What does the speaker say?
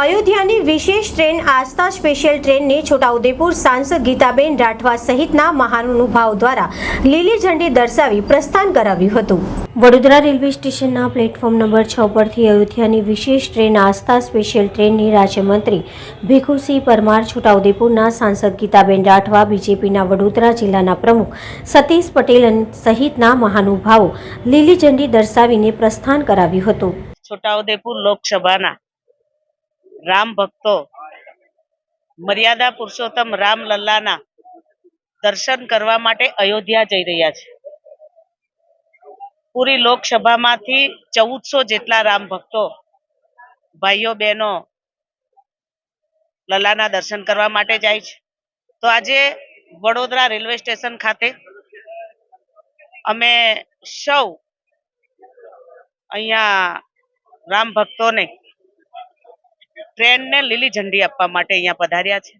અયોધ્યાની વિશેષ ટ્રેન આસ્થા સ્પેશિયલ ટ્રેનને છોટાઉદેપુર સાંસદ ગીતાબેન રાઠવા સહિતના મહાનુભાવ દ્વારા લીલી ઝંડી દર્શાવી પ્રસ્થાન કરાવ્યું હતું. વડોદરા રેલવે સ્ટેશનના પ્લેટફોર્મ નંબર છ પરથી અયોધ્યાની વિશેષ ટ્રેન આસ્થા સ્પેશિયલ ટ્રેનની રાજ્યમંત્રી ભીખુસિંહ પરમાર છોટાઉદેપુરના સાંસદ ગીતાબેન રાઠવા બીજેપીના વડોદરા જિલ્લાના પ્રમુખ સતીશ પટેલ સહિતના મહાનુભાવો લીલી ઝંડી દર્શાવીને પ્રસ્થાન કરાવ્યું હતું. છોટાઉદેપુર લોકસભાના રામ ભક્તો, મર્યાદા પુરુષોત્તમ રામ લલ્લાના દર્શન કરવા માટે અયોધ્યા જઈ રહ્યા છે. પૂરી લોકસભામાંથી ચૌદસો જેટલા રામ ભક્તો, ભાઈઓ, બહેનો લલ્લાના દર્શન કરવા માટે જાય છે. તો આજે વડોદરા રેલવે સ્ટેશન ખાતે અમે સૌ અહીંયા રામ ભક્તોને ટ્રેનને લીલી ઝંડી આપવા માટે અહીંયા પધાર્યા છે.